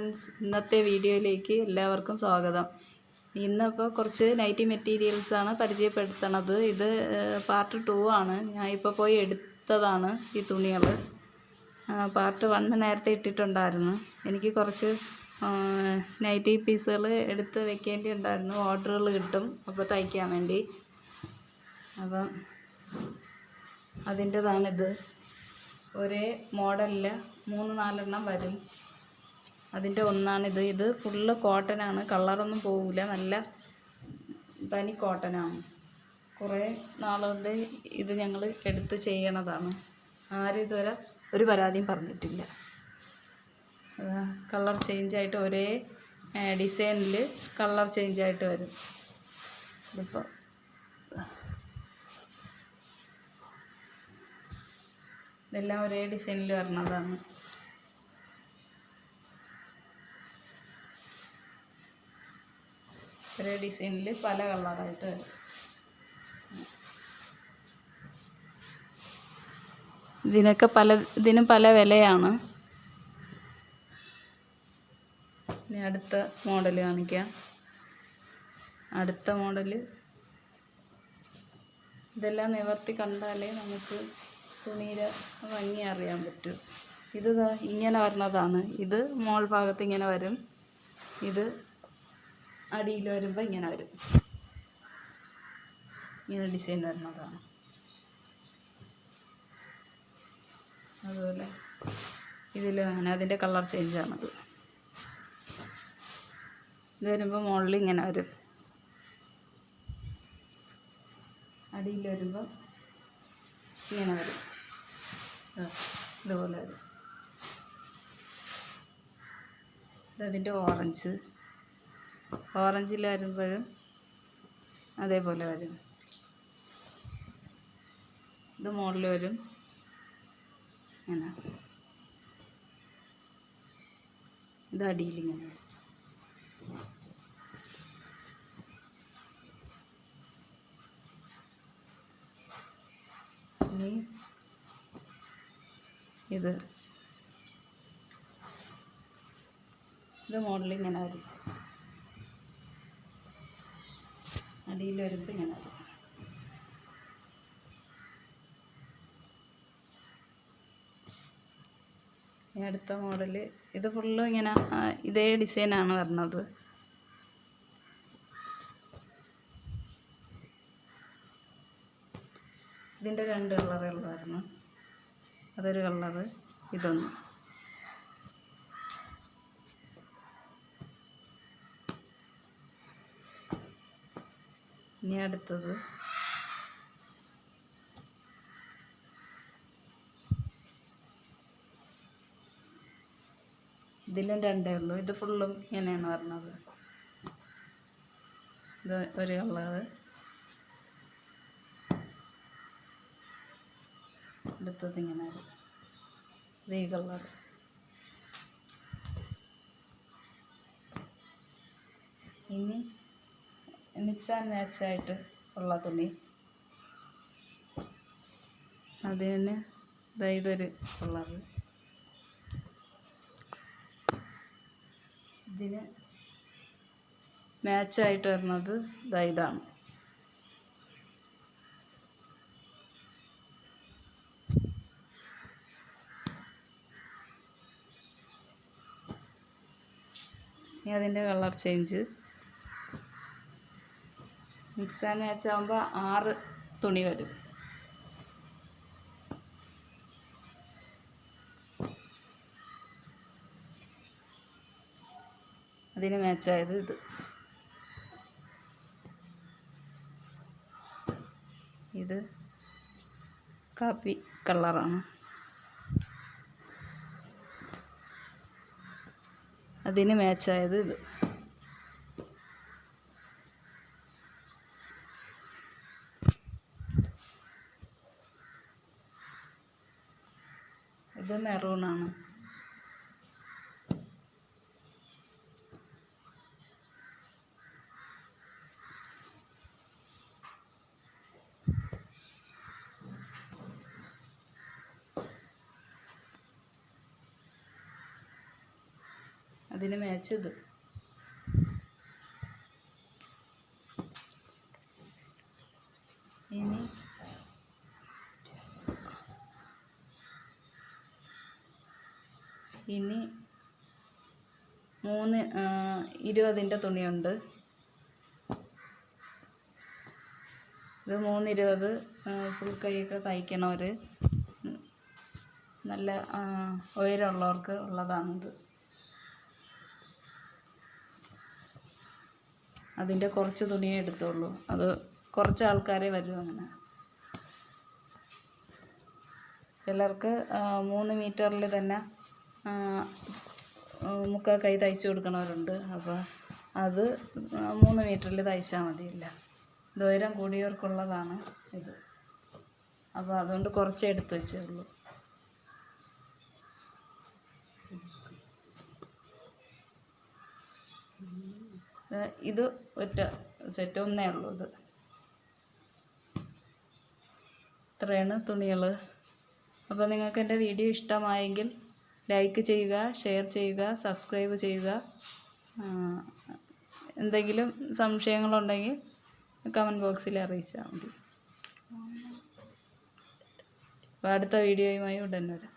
Friends ഇന്നത്തെ വീഡിയോയിലേക്ക് എല്ലാവർക്കും സ്വാഗതം. ഇന്നിപ്പോൾ കുറച്ച് നൈറ്റി മെറ്റീരിയൽസാണ് പരിചയപ്പെടുത്തണത്. ഇത് പാർട്ട് ടു ആണ്. ഞാൻ ഇപ്പോൾ പോയി എടുത്തതാണ് ഈ തുണികൾ. പാർട്ട് വണ്ണ് നേരത്തെ ഇട്ടിട്ടുണ്ടായിരുന്നു. എനിക്ക് കുറച്ച് നൈറ്റി പീസുകൾ എടുത്ത് വെക്കേണ്ടി ഉണ്ടായിരുന്നു ഓർഡറുകൾ കിട്ടും അപ്പോൾ തയ്ക്കാൻ വേണ്ടി. അപ്പം അതിന്റെതാണിത്. ഒരേ മോഡലിൽ മൂന്ന് നാലെണ്ണം വരും. അതിന്റെ ഒന്നാണിത് ഇത്. ഫുള്ള് കോട്ടനാണ് കളറൊന്നും പോവില്ല നല്ല തനി കോട്ടനാണ് കുറേ നാളുകൊണ്ട് ഇത് ഞങ്ങൾ എടുത്ത് ചെയ്യണതാണ്. ആരും ഇതുവരെ ഒരു പരാതിയും പറഞ്ഞിട്ടില്ല. കളർ ചേഞ്ചായിട്ട് ഒരേ ഡിസൈനിൽ കളർ ചേഞ്ചായിട്ട് വരും. ഇതിപ്പോൾ ഇതെല്ലാം ഒരേ ഡിസൈനിൽ വരണതാണ്. ഒരേ ഡിസൈനിൽ പല കളറായിട്ട്. ഇതിനൊക്കെ പല ഇതിനും പല വിലയാണ്. ഇനി അടുത്ത മോഡൽ കാണിക്കാം. അടുത്ത മോഡൽ ഇതെല്ലാം നിവർത്തി കണ്ടാലേ നമുക്ക് തുണിയുടെ ഭംഗി അറിയാൻ പറ്റും. ഇത് ഇങ്ങനെ വരുന്നതാണ് ഇത് മോൾ ഭാഗത്ത് ഇങ്ങനെ വരും. ഇത് അടിയിൽ വരുമ്പോൾ ഇങ്ങനെ വരും. ഇങ്ങനെ ഡിസൈൻ വരുന്നതാണ്. അതുപോലെ ഇതിൽ അങ്ങനെ അതിന്റെ കളർ ചേഞ്ചാണത് ഇത് വരുമ്പോൾ മുകളിൽ ഇങ്ങനെ വരും. അടിയിൽ വരുമ്പോൾ ഇങ്ങനെ വരും. ഇതുപോലെ വരും. ഇതതിന്റെ ഓറഞ്ച് ഓറഞ്ചിൽ വരുമ്പോഴും അതേപോലെ വരും. ഇത് മുകളിൽ വരും. ഇങ്ങനെ. ഇത് അടിയിലിങ്ങനെ ഇനി ഇത്. ഇത് മോഡൽ ഇങ്ങനെ വരും. അടിയിൽ വരുമ്പോൾ ഇങ്ങനെ ഇനി അടുത്ത മോഡൽ ഇത് ഫുള്ള് ഇങ്ങനെ ഇതേ ഡിസൈനാണ് വരുന്നത് ഇതിന്റെ രണ്ട് കളറുകൾ വരുന്നു അതൊരു കളറ് ഇതൊന്ന്. ഇനി അടുത്തത്. ഇതിലും രണ്ടേ ഉള്ളൂ. ഇത് ഫുള്ളും ഇങ്ങനെയാണ് പറഞ്ഞത് ഇത് ഒരു കളറ് അടുത്തത് ഇങ്ങനെ ഇത് ഈ ഇനി മിക്സ് ആൻഡ് മാച്ച് ആയിട്ട് ഉള്ള തുണി. അത് തന്നെ. ഇതൊരു കളറ്. ഇതിന് മാച്ചായിട്ട് വരുന്നത് ഇതാണ്. ഇനി അതിന്റെ colour change. Mix and match ആകുമ്പോൾ ആറ് തുണി വരും. അതിന് മാച്ചായത് ഇത്. ഇത് കാപ്പി കളറാണ്. അതിന് മാച്ചായത് ഇത്. ഇത് മെറൂണാണ് അതിന് മാച്ച് ഇനി ഇനി മൂന്ന് ഇരുപതിന്റെ തുണിയുണ്ട്. ഇത് മൂന്നിരുപത് ഫുൾ കൈയൊക്കെ തയ്ക്കണവർ നല്ല ഉയരമുള്ളവർക്ക് ഉള്ളതാണിത്. അതിന്റെ കുറച്ച് തുണിയേ എടുത്തുള്ളൂ. അത് കുറച്ച് ആൾക്കാരെ വരും അങ്ങനെ. ചിലർക്ക് മൂന്ന് മീറ്ററിൽ തന്നെ മുക്കാൽ കൈ തയ്ച്ചു കൊടുക്കണവരുണ്ട്. അപ്പോൾ അത് മൂന്ന് മീറ്ററിൽ തയ്ച്ചാൽ മതിയില്ല. ദൂരം കൂടിയവർക്കുള്ളതാണ് ഇത്. അപ്പോൾ അതുകൊണ്ട് കുറച്ചേ എടുത്ത് വെച്ചേ ഉള്ളൂ ഇത് ഒറ്റ സെറ്റ് ഒന്നേ ഉള്ളൂ ഇത്. ഇത്രയാണ് തുണികൾ അപ്പോൾ നിങ്ങൾക്ക് എന്റെ വീഡിയോ ഇഷ്ടമായെങ്കിൽ ലൈക്ക് ചെയ്യുക ഷെയർ ചെയ്യുക സബ്സ്ക്രൈബ് ചെയ്യുക. എന്തെങ്കിലും സംശയങ്ങളുണ്ടെങ്കിൽ കമന്റ് ബോക്സിൽ അറിയിച്ചാൽ മതി. അടുത്ത വീഡിയോയുമായി ഉടൻ വരാം.